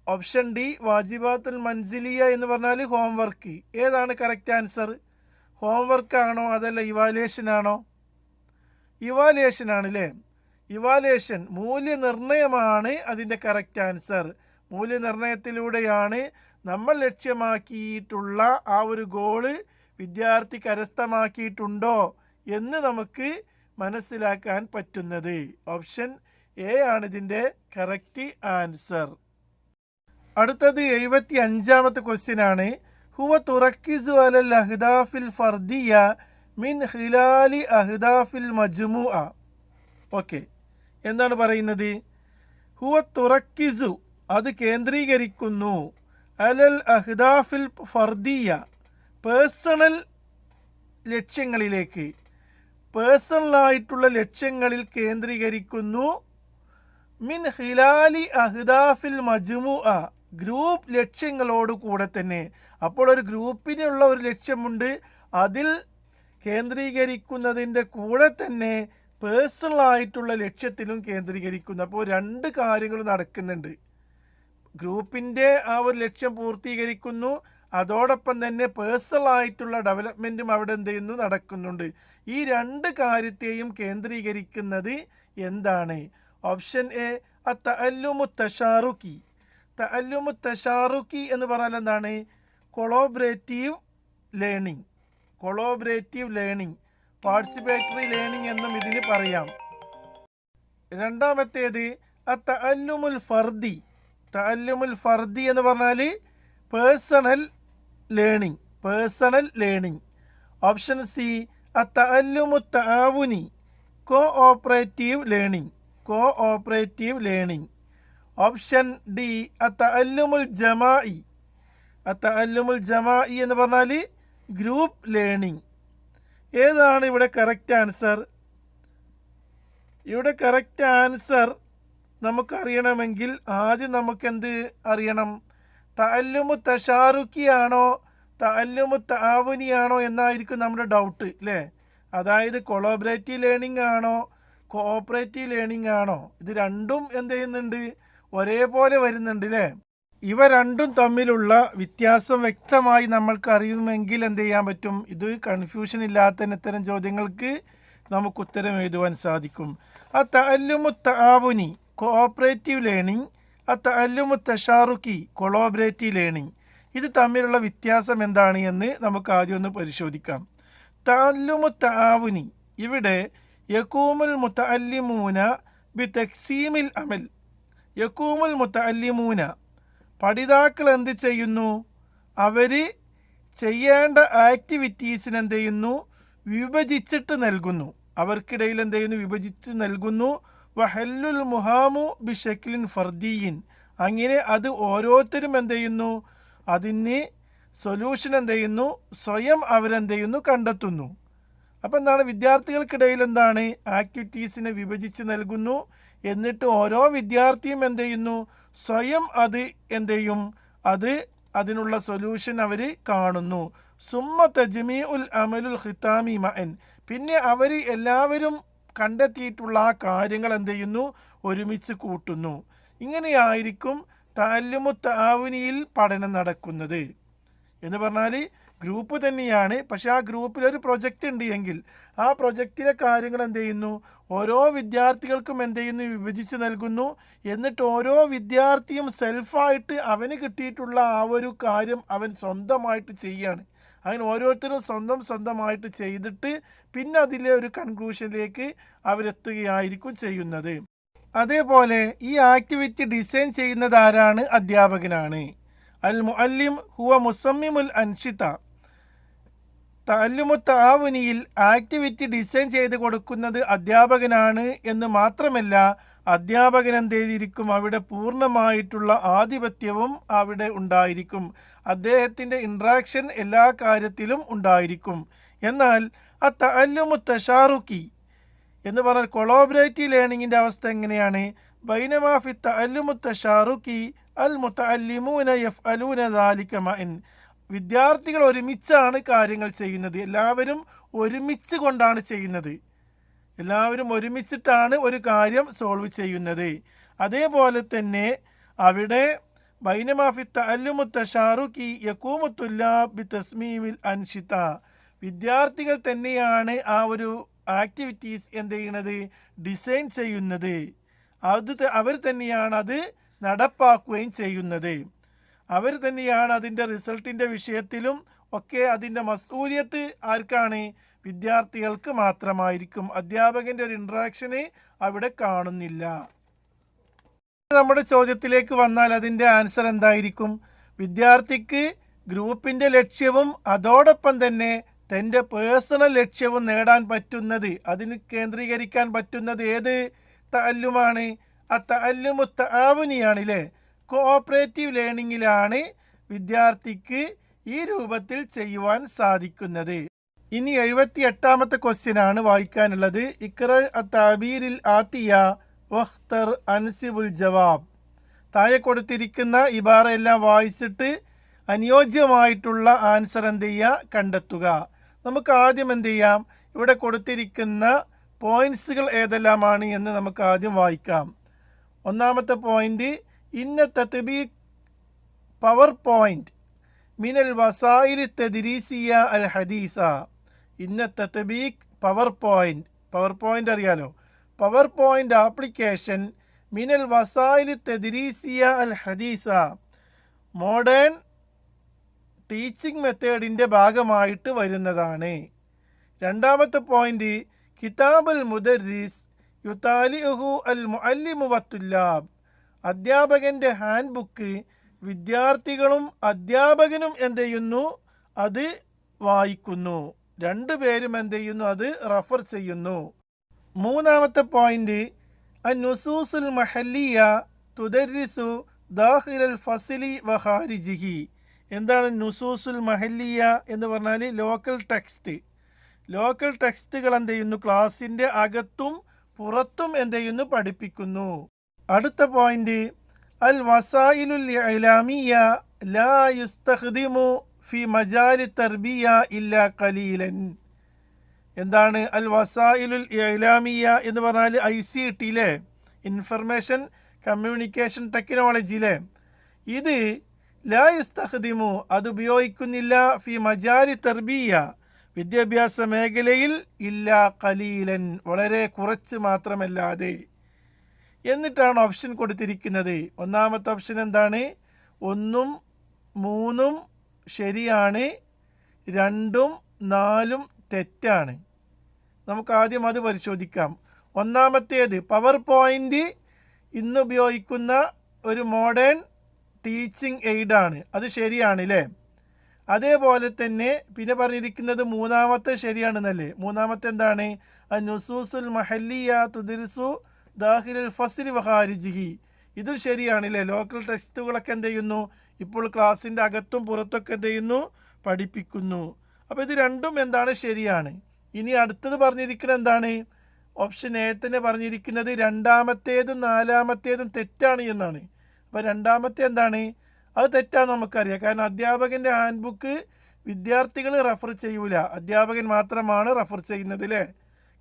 ഓപ്ഷൻ ഡി വാജിബാത്തുൽ മൻസിലിയ എന്ന് പറഞ്ഞാൽ ഹോംവർക്ക് ഏതാണ് കറക്റ്റ് ആൻസർ ഹോംവർക്ക് ആണോ അതല്ല ഇവാലുവേഷൻ ആണോ? ഇവാലുവേഷൻ ആണല്ലേ? ഇവാലുവേഷൻ മൂല്യനിർണയമാണ് അതിന്റെ കറക്റ്റ് ആൻസർ മൂല്യനിർണയത്തിലൂടെയാണ് നമ്മൾ ലക്ഷ്യമാക്കിയിട്ടുള്ള ആ ഒരു ഗോൾ വിദ്യാർത്ഥി കരസ്ഥമാക്കിയിട്ടുണ്ടോ എന്ന് നമുക്ക് മനസ്സിലാക്കാൻ പറ്റുന്നത്. ഓപ്ഷൻ എ ആണ് ഇതിന്റെ കറക്റ്റ് ആൻസർ അടുത്തത് എഴുപത്തി അഞ്ചാമത്തെ ക്വസ്റ്റ്യൻ ആണ്. ഹുവ തുറക്കിസു അലൽ അഹ്ദാഫിൽ ഫർദിയ മിൻ ഹിലാലി അഹ്ദാഫിൽ മജ്മു ഓക്കെ എന്താണ് പറയുന്നത്? ഹുവ തുറക്കിസു അത് കേന്ദ്രീകരിക്കുന്നു. അലൽ അഹ്ദാഫിൽ ഫർദിയ പേഴ്സണൽ ലക്ഷ്യങ്ങളിലേക്ക്. പേഴ്സണലായിട്ടുള്ള ലക്ഷ്യങ്ങളിൽ കേന്ദ്രീകരിക്കുന്നു മിൻ ഹിലാലി അഹ്ദാഫിൽ മജ്മു ഗ്രൂപ്പ് ലക്ഷ്യങ്ങളോട് കൂടെ തന്നെ. അപ്പോൾ ഒരു ഗ്രൂപ്പിനുള്ള ഒരു ലക്ഷ്യമുണ്ട്. അതിൽ കേന്ദ്രീകരിക്കുന്നതിന്റെ കൂടെ തന്നെ പേഴ്സണലായിട്ടുള്ള ലക്ഷ്യത്തിലും കേന്ദ്രീകരിക്കുന്നു. അപ്പോൾ രണ്ട് കാര്യങ്ങൾ നടക്കുന്നുണ്ട്. ഗ്രൂപ്പിന്റെ ആ ഒരു ലക്ഷ്യം പൂർത്തീകരിക്കുന്നു. അതോടൊപ്പം തന്നെ പേഴ്സണലായിട്ടുള്ള ഡെവലപ്മെന്റും അവിടെ എന്ത് ചെയ്യുന്നു? നടക്കുന്നുണ്ട്. ഈ രണ്ട് കാര്യത്തെയും കേന്ദ്രീകരിക്കുന്നത് എന്താണ്? ഓപ്ഷൻ എ അ തഅല്ലുമു തഷാറുക്കി തല്ലുമു തഷാറുക്കി എന്ന് പറഞ്ഞാൽ എന്താണ്? Collaborative learning collaborative learning participatory learning എന്നും ഇതിന് പറയാം. രണ്ടാമത്തേത് അ തല്ലുമുൽ ഫർദി തല്ലുമുൽ ഫർദി എന്ന് പറഞ്ഞാൽ personal learning personal learning option C അ തല്ലുമു താവുനി cooperative learning cooperative learning option D അ തഅല്ലുമുൽ ജമായി അത്തല്ലുമുൽ ജമാഇ എന്ന് പറഞ്ഞാൽ ഗ്രൂപ്പ് ലേണിംഗ് ഏതാണ് ഇവിടെ കറക്റ്റ് ആൻസർ ഇവിടെ കറക്റ്റ് ആൻസർ നമുക്കറിയണമെങ്കിൽ ആദ്യം നമുക്ക് എന്ത് അറിയണം? തല്ലുമു തഷാറുക്കിയാണോ? തല്ലുമു താവുനിയാണോ എന്നായിരിക്കും നമ്മുടെ ഡൗട്ട് അല്ലേ അതായത് കൊളോബറേറ്റീവ് ലേണിംഗ് ആണോ? കോഓപ്പറേറ്റീവ് ലേണിംഗ് ആണോ? ഇത് രണ്ടും എന്ത് ചെയ്യുന്നുണ്ട്? ഒരേപോലെ വരുന്നുണ്ട് അല്ലേ ഇവ രണ്ടും തമ്മിലുള്ള വ്യത്യാസം വ്യക്തമായി നമ്മൾക്ക് അറിയുമെങ്കിൽ എന്ത് ചെയ്യാൻ പറ്റും? ഇത് കൺഫ്യൂഷൻ ഇല്ലാത്ത ഇത്തരം ചോദ്യങ്ങൾക്ക് നമുക്ക് ഉത്തരം എഴുതുവാൻ സാധിക്കും. ആ തല്ലുമു താവുനി കോഓപ്പറേറ്റീവ് ലേണിംഗ് ആ തല്ലുമു തഷാറുക്കി കൊളോബറേറ്റീവ് ലേണിംഗ് ഇത് തമ്മിലുള്ള വ്യത്യാസം എന്താണ് എന്ന് നമുക്ക് ആദ്യം ഒന്ന് പരിശോധിക്കാം. തല്ലുമു താവുനി ഇവിടെ യക്കൂമുൽ മുത്തല്ലിമൂന ബി തെക്സീമിൽ അമൽ. യക്കൂമുൽ മുത്തല്ലിമൂന പഠിതാക്കൾ എന്ത് ചെയ്യുന്നു? അവർ ചെയ്യേണ്ട ആക്ടിവിറ്റീസിന് എന്ത് ചെയ്യുന്നു? വിഭജിച്ചിട്ട് നൽകുന്നു. അവർക്കിടയിൽ എന്ത് ചെയ്യുന്നു? വിഭജിച്ച് നൽകുന്നു. വഹല്ലുൽ മുഹാമു ബി ഷക്ലിൻ ഫർദീൻ അങ്ങനെ അത് ഓരോരുത്തരും എന്ത് ചെയ്യുന്നു? അതിന് സൊല്യൂഷൻ എന്ത് ചെയ്യുന്നു? സ്വയം അവരെന്ത് ചെയ്യുന്നു? കണ്ടെത്തുന്നു. അപ്പം എന്താണ്? വിദ്യാർത്ഥികൾക്കിടയിൽ എന്താണ്? ആക്ടിവിറ്റീസിനെ വിഭജിച്ച് നൽകുന്നു. എന്നിട്ട് ഓരോ വിദ്യാർത്ഥിയും എന്ത് ചെയ്യുന്നു? സ്വയം അത് എന്ത് ചെയ്യും? അത് അതിനുള്ള സൊല്യൂഷൻ അവർ കാണുന്നു. സുമ്മ തജ്മീ ഉൽ അമലുൽ ഹിത്താമി മഅൻ. പിന്നെ അവർ എല്ലാവരും കണ്ടെത്തിയിട്ടുള്ള ആ കാര്യങ്ങൾ എന്ത് ചെയ്യുന്നു? ഒരുമിച്ച് കൂട്ടുന്നു. ഇങ്ങനെയായിരിക്കും താല്യമുത്താവിനിയിൽ താവുനിയിൽ പഠനം നടക്കുന്നത്. എന്ന് പറഞ്ഞാൽ ഗ്രൂപ്പ് തന്നെയാണ്. പക്ഷെ ആ ഗ്രൂപ്പിൽ ഒരു പ്രൊജക്റ്റ് ഉണ്ട് എങ്കിൽ ആ പ്രൊജക്റ്റിലെ കാര്യങ്ങൾ എന്ത് ചെയ്യുന്നു? ഓരോ വിദ്യാർത്ഥികൾക്കും എന്ത് ചെയ്യുന്നു? വിഭജിച്ച് നൽകുന്നു. എന്നിട്ട് ഓരോ വിദ്യാർത്ഥിയും സെൽഫായിട്ട് അവന് കിട്ടിയിട്ടുള്ള ആ ഒരു കാര്യം അവൻ സ്വന്തമായിട്ട് ചെയ്യാണ്. അങ്ങനെ ഓരോരുത്തരും സ്വന്തം സ്വന്തമായിട്ട് ചെയ്തിട്ട് പിന്നെ അതിലെ ഒരു കൺക്ലൂഷനിലേക്ക് അവരെത്തുകയായിരിക്കും ചെയ്യുന്നത്. അതേപോലെ ഈ ആക്ടിവിറ്റി ഡിസൈൻ ചെയ്യുന്നത് ആരാണ്? അധ്യാപകനാണ്. അൽ മുഅല്ലിം ഹുവ മുസമ്മിമുൽ അൻഷിത. തല്ലുമു താവുനിയിൽ ആക്ടിവിറ്റി ഡിസൈൻ ചെയ്ത് കൊടുക്കുന്നത് അധ്യാപകനാണ് എന്ന് മാത്രമല്ല അധ്യാപകൻ ചെയ്തിരിക്കും? അവിടെ പൂർണമായിട്ടുള്ള ആധിപത്യവും അവിടെ ഉണ്ടായിരിക്കും. അദ്ദേഹത്തിന്റെ ഇൻട്രാക്ഷൻ എല്ലാ കാര്യത്തിലും ഉണ്ടായിരിക്കും. എന്നാൽ ആ തല്ലുമു തഷാറുക്കി എന്ന് പറഞ്ഞാൽ കൊളോബറേറ്റീവ് ലേണിങ്ങിന്റെ അവസ്ഥ എങ്ങനെയാണ്? ബൈനമാഫി തല്ലുമു തഷാറുക്കി അൽ മുത്തല്ലിമൂന യഫ് അലൂന ദാലിക മഅൻ വിദ്യാർത്ഥികൾ ഒരുമിച്ചാണ് കാര്യങ്ങൾ ചെയ്യുന്നത്. എല്ലാവരും ഒരുമിച്ച് കൊണ്ടാണ് ചെയ്യുന്നത്. എല്ലാവരും ഒരുമിച്ചിട്ടാണ് ഒരു കാര്യം സോൾവ് ചെയ്യുന്നത്. അതേപോലെ തന്നെ അവിടെ ബൈനമാഫി തല്ലുമു തഷാറുക്കി യക്കൂമുത്തുല്ലാ ബി തസ്മീമിൽ അൻഷിത. വിദ്യാർത്ഥികൾ തന്നെയാണ് ആ ഒരു ആക്ടിവിറ്റീസ് എന്ത് ചെയ്യുന്നത് ഡിസൈൻ ചെയ്യുന്നത്. അത് അവർ തന്നെയാണ് അത് നടപ്പാക്കുകയും ചെയ്യുന്നത്. അവർ തന്നെയാണ് അതിന്റെ റിസൾട്ടിന്റെ വിഷയത്തിലും ഒക്കെ അതിന്റെ മസൂലിയത്ത് ആർക്കാണ്? വിദ്യാർത്ഥികൾക്ക് മാത്രമായിരിക്കും. അധ്യാപകന്റെ ഒരു ഇൻട്രാക്ഷന് അവിടെ കാണുന്നില്ല. നമ്മുടെ ചോദ്യത്തിലേക്ക് വന്നാൽ അതിന്റെ ആൻസർ എന്തായിരിക്കും? വിദ്യാർത്ഥിക്ക് ഗ്രൂപ്പിന്റെ ലക്ഷ്യവും അതോടൊപ്പം തന്നെ തന്റെ പേഴ്സണൽ ലക്ഷ്യവും നേടാൻ പറ്റുന്നത് അതിന് കേന്ദ്രീകരിക്കാൻ പറ്റുന്നത് ഏത്? തല്ലുമാണ് ആ തല്ലുമു താവുനിയാണല്ലേ കോഓപ്പറേറ്റീവ് ലേണിങ്ങിലാണ് വിദ്യാർത്ഥിക്ക് ഈ രൂപത്തിൽ ചെയ്യുവാൻ സാധിക്കുന്നത്. ഇനി എഴുപത്തി എട്ടാമത്തെ ക്വസ്റ്റ്യൻ ആണ് വായിക്കാനുള്ളത്. ഇക്ര താബീരിൽ ആത്തിയ വഖ്തർ അൻസിബുൽ ജവാബ്. താഴെ കൊടുത്തിരിക്കുന്ന ഇബാറയെല്ലാം വായിച്ചിട്ട് അനുയോജ്യമായിട്ടുള്ള ആൻസർ എന്ത് ചെയ്യുക? കണ്ടെത്തുക. നമുക്ക് ആദ്യം എന്ത് ചെയ്യാം? ഇവിടെ കൊടുത്തിരിക്കുന്ന പോയിന്റ്സുകൾ ഏതെല്ലാമാണ് എന്ന് നമുക്ക് ആദ്യം വായിക്കാം. ഒന്നാമത്തെ പോയിന്റ് ഇന്ന തത്ബീഖ് പവർ പോയിന്റ് മിനൽ വസായിരി തദ്രീസിയ അൽ ഹദീസ. ഇന്ന തത്ബീഖ് പവർ പോയിന്റ് പവർ പോയിന്റ് അറിയാലോ? പവർ പോയിന്റ് ആപ്ലിക്കേഷൻ മിനൽ വസായിരി തദ്രീസിയ അൽ ഹദീസ. മോഡേൺ ടീച്ചിങ് മെത്തേഡിന്റെ ഭാഗമായിട്ട് വരുന്നതാണ്. രണ്ടാമത്തെ പോയിന്റ് കിതാബുൽ മുദരിസ് യുതാലിഹു അൽ മുഅല്ലിമു വത്തുല്ലാബ് അധ്യാപകന്റെ ഹാൻഡ് ബുക്ക് വിദ്യാർത്ഥികളും അധ്യാപകനും എന്ത് ചെയ്യുന്നു? അത് വായിക്കുന്നു. രണ്ടു പേരും എന്ത് ചെയ്യുന്നു? അത് റഫർ ചെയ്യുന്നു. മൂന്നാമത്തെ പോയിന്റ് നുസൂസുൽ മഹല്ലിയ തുദരിസു ദാഹിലൽ ഫസിലി വഹാരിജിഹി എന്താണ് നുസൂസുൽ മഹല്ലിയ എന്ന് പറഞ്ഞാൽ ലോക്കൽ ടെക്സ്റ്റ്. ലോക്കൽ ടെക്സ്റ്റുകൾ എന്ത് ചെയ്യുന്നു? ക്ലാസ്സിന്റെ അകത്തും പുറത്തും എന്ത് ചെയ്യുന്നു? പഠിപ്പിക്കുന്നു. അടുത്ത പോയിന്റ് അൽ വസായിലുൽ ഇലാമിയ ലാ യുസ്തഖ്ദിമു ഫി മജാലി തർബിയ ഇല്ല കലീലൻ എന്താണ് അൽ വസായിലുൽ ഇലാമിയ എന്ന് പറഞ്ഞാൽ ഐ സി ടിയിലെ ഇൻഫർമേഷൻ കമ്മ്യൂണിക്കേഷൻ ടെക്നോളജിയിലെ ഇത് ലാ യുസ്തഖ്ദിമു അത് ഉപയോഗിക്കുന്നില്ല ഫി മജാലി തർബിയ. വിദ്യാഭ്യാസ മേഖലയിൽ ഇല്ല കലീലൻ വളരെ കുറച്ച് മാത്രമല്ലാതെ. എന്നിട്ടാണ് ഓപ്ഷൻ കൊടുത്തിരിക്കുന്നത്. ഒന്നാമത്തെ ഓപ്ഷൻ എന്താണ്? ഒന്നും മൂന്നും ശരിയാണ് രണ്ടും നാലും തെറ്റാണ്. നമുക്ക് ആദ്യം അത് പരിശോധിക്കാം. ഒന്നാമത്തേത് പവർ പോയിന്റ് ഇന്ന് ഉപയോഗിക്കുന്ന ഒരു മോഡേൺ ടീച്ചിങ് എയ്ഡാണ് അത് ശരിയാണല്ലേ അതേപോലെ തന്നെ പിന്നെ പറഞ്ഞിരിക്കുന്നത് മൂന്നാമത്തെ ശരിയാണെന്നല്ലേ? മൂന്നാമത്തെ എന്താണ്? നുസൂസുൽ മഹല്ലിയ തുദിർസു ദാഹിലുൽ ഫസിൽ വഹാരിജിഹി ഇതും ശരിയാണല്ലേ? ലോക്കൽ ടെക്സ്റ്റുകളൊക്കെ എന്ത് ചെയ്യുന്നു? ഇപ്പോൾ ക്ലാസ്സിന്റെ അകത്തും പുറത്തൊക്കെ എന്ത് ചെയ്യുന്നു? പഠിപ്പിക്കുന്നു. അപ്പോൾ ഇത് രണ്ടും എന്താണ്? ശരിയാണ്. ഇനി അടുത്തത് പറഞ്ഞിരിക്കുന്നത് എന്താണ്? ഓപ്ഷൻ എ തന്നെ പറഞ്ഞിരിക്കുന്നത് രണ്ടാമത്തേതും നാലാമത്തേതും തെറ്റാണ് എന്നാണ്. അപ്പോൾ രണ്ടാമത്തെ എന്താണ്? അത് തെറ്റാന്ന് നമുക്കറിയാം. കാരണം അധ്യാപകന്റെ ഹാൻഡ് ബുക്ക് വിദ്യാർത്ഥികൾ റെഫർ ചെയ്യൂല. അധ്യാപകൻ മാത്രമാണ് റെഫർ ചെയ്യുന്നത് അല്ലേ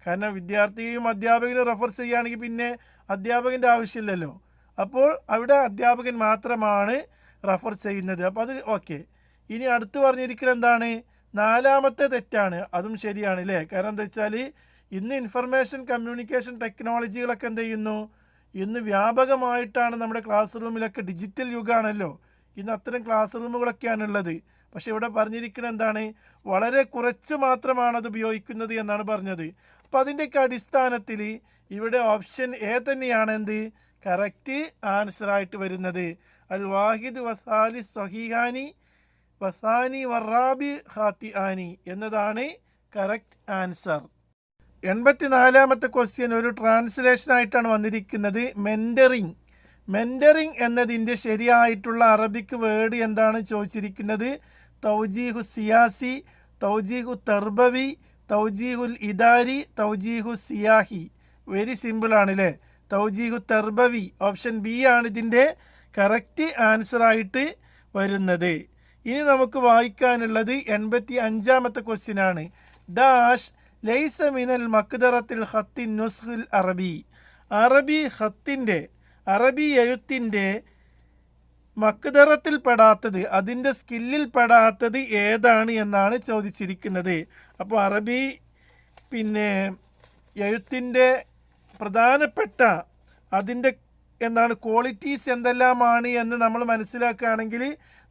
കാരണം വിദ്യാർത്ഥിയും അധ്യാപകനും റെഫർ ചെയ്യുകയാണെങ്കിൽ പിന്നെ അധ്യാപകന്റെ ആവശ്യമില്ലല്ലോ. അപ്പോൾ അവിടെ അധ്യാപകൻ മാത്രമാണ് റെഫർ ചെയ്യുന്നത്. അപ്പോൾ അത് ഓക്കെ ഇനി അടുത്ത് പറഞ്ഞിരിക്കുന്നത് എന്താണ്? നാലാമത്തെ തെറ്റാണ്. അതും ശരിയാണ് അല്ലേ കാരണം എന്താ വെച്ചാൽ ഇന്ന് ഇൻഫർമേഷൻ കമ്മ്യൂണിക്കേഷൻ ടെക്നോളജികളൊക്കെ എന്ത് ചെയ്യുന്നു? ഇന്ന് വ്യാപകമായിട്ടാണ് നമ്മുടെ ക്ലാസ് റൂമിലൊക്കെ ഡിജിറ്റൽ യുഗമാണല്ലോ ഇന്ന് അത്തരം ക്ലാസ് റൂമുകളൊക്കെയാണ് ഉള്ളത് പക്ഷേ ഇവിടെ പറഞ്ഞിരിക്കുന്നത് എന്താണ്? വളരെ കുറച്ച് മാത്രമാണ് അത് ഉപയോഗിക്കുന്നത് എന്നാണ് പറഞ്ഞത്. അപ്പം അതിന്റെയൊക്കെ അടിസ്ഥാനത്തിൽ ഇവിടെ ഓപ്ഷൻ എ തന്നെയാണ് എന്ത്? കറക്റ്റ് ആൻസറായിട്ട് വരുന്നത്. അൽ വാഹിദ് വസാലി സഹിഹാനി വസാനി വറാബി ഹാത്തി ആനി എന്നതാണ് കറക്റ്റ് ആൻസർ എൺപത്തിനാലാമത്തെ ക്വസ്റ്റ്യൻ ഒരു ട്രാൻസ്ലേഷൻ ആയിട്ടാണ് വന്നിരിക്കുന്നത്. മെന്ററിങ് മെന്ററിങ് എന്നതിന്റെ ശരിയായിട്ടുള്ള അറബിക്ക് വേർഡ് എന്താണ് ചോദിച്ചിരിക്കുന്നത്? തൗജീഹു സിയാസി തൗജീഹു തർബവി തൗജീഹുൽ ഇദാരി തൗജീഹു സിയാഹി. വെരി സിമ്പിൾ ആണ് അല്ലേ തൗജീഹു തെർബവി ഓപ്ഷൻ ബി ആണ് ഇതിന്റെ കറക്റ്റ് ആൻസറായിട്ട് വരുന്നത്. ഇനി നമുക്ക് വായിക്കാനുള്ളത് എൺപത്തി അഞ്ചാമത്തെ ക്വസ്റ്റ്യൻ ആണ്. ഡാഷ് ലൈസ മിനൽ മക്ദറത്തിൽ ഹത്തിൻ നുസ്ഹുൽ അറബി. അറബി ഹത്തിന്റെ അറബി എഴുത്തിന്റെ മക്ദറത്തിൽ പെടാത്തത് അതിന്റെ സ്കില്ലിൽ പെടാത്തത് ഏതാണ് എന്നാണ് ചോദിച്ചിരിക്കുന്നത്. അപ്പോൾ അറബി പിന്നെ എഴുത്തിന്റെ പ്രധാനപ്പെട്ട അതിന്റെ എന്താണ് ക്വാളിറ്റീസ് എന്തെല്ലാമാണ് എന്ന് നമ്മൾ മനസ്സിലാക്കുകയാണെങ്കിൽ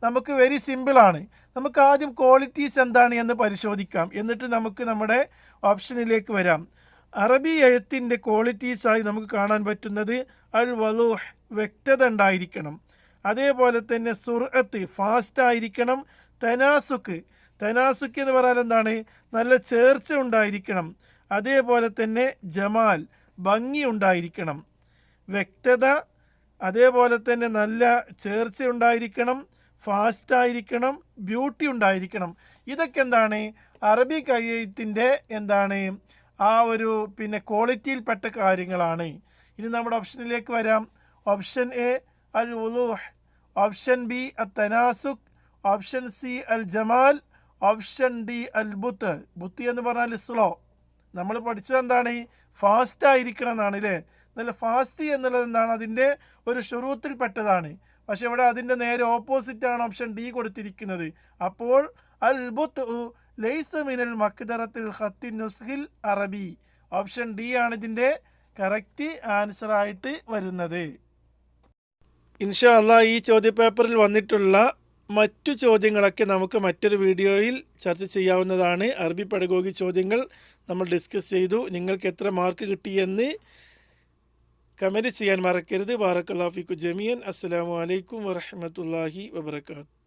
നമുക്ക് വെരി സിമ്പിളാണ് നമുക്ക് ആദ്യം ക്വാളിറ്റീസ് എന്താണ് എന്ന് പരിശോധിക്കാം. എന്നിട്ട് നമുക്ക് നമ്മുടെ ഓപ്ഷനിലേക്ക് വരാം. അറബി എഴുത്തിന്റെ ക്വാളിറ്റീസായി നമുക്ക് കാണാൻ പറ്റുന്നത് അൽ വലൂഹ് വ്യക്തത ഉണ്ടായിരിക്കണം. അതേപോലെ തന്നെ സുർഅത്ത് ഫാസ്റ്റ് ആയിരിക്കണം. തനാസുക്ക് തനാസുക്ക് എന്ന് പറഞ്ഞാൽ എന്താണ്? നല്ല ചേർച്ച ഉണ്ടായിരിക്കണം. അതേപോലെ തന്നെ ജമാൽ ഭംഗി ഉണ്ടായിരിക്കണം. വ്യക്തത അതേപോലെ തന്നെ നല്ല ചേർച്ച ഉണ്ടായിരിക്കണം. ഫാസ്റ്റ് ആയിരിക്കണം ബ്യൂട്ടി ഉണ്ടായിരിക്കണം. ഇതൊക്കെ എന്താണ്? അറബി കയ്യത്തിന്റെ എന്താണ്? ആ ഒരു പിന്നെ ക്വാളിറ്റിയിൽപ്പെട്ട കാര്യങ്ങളാണ്. ഇനി നമ്മുടെ ഓപ്ഷനിലേക്ക് വരാം. ഓപ്ഷൻ എ അൽ ഉലൂഹ് ഓപ്ഷൻ ബി അ തനാസുഖ് ഓപ്ഷൻ സി അൽ ജമാൽ. ഓപ്ഷൻ ഡി അൽ ബുത്ത് ബുത്തി എന്ന് പറഞ്ഞാൽ സ്ലോ നമ്മൾ പഠിച്ചത് എന്താണ്? ഫാസ്റ്റ് ആയിരിക്കണം എന്നാണ് അല്ലേ? നല്ല ഫാസ്റ്റ് എന്നുള്ളത് എന്താണ്? അതിന്റെ ഒരു ഷുറൂത്തിൽപ്പെട്ടതാണ് പക്ഷെ ഇവിടെ അതിന്റെ നേരെ ഓപ്പോസിറ്റാണ് ഓപ്ഷൻ ഡി കൊടുത്തിരിക്കുന്നത്. അപ്പോൾ അൽ ബുത്ത് ലൈസ് മിനൽ മക്ദറത്തിൽ ഹത്തി നുസ്ഹിൽ അറബി. ഓപ്ഷൻ ഡി ആണ് ഇതിന്റെ കറക്റ്റ് ആൻസറായിട്ട് വരുന്നത്. ഇൻഷാ അല്ലാ ഈ ചോദ്യപേപ്പറിൽ വന്നിട്ടുള്ള മറ്റു ചോദ്യങ്ങളൊക്കെ നമുക്ക് മറ്റൊരു വീഡിയോയിൽ ചർച്ച ചെയ്യാവുന്നതാണ്. അറബി പടകോഗി ചോദ്യങ്ങൾ നമ്മൾ ഡിസ്കസ് ചെയ്തു. നിങ്ങൾക്ക് എത്ര മാർക്ക് കിട്ടിയെന്ന് കമന്റ് ചെയ്യാൻ മറക്കരുത്. ബാറക്കല്ലാഫിക്കു ജമിയൻ അസ്സാം വലൈക്കും വറഹമത്തല്ലാഹി വബർക്കാത്തു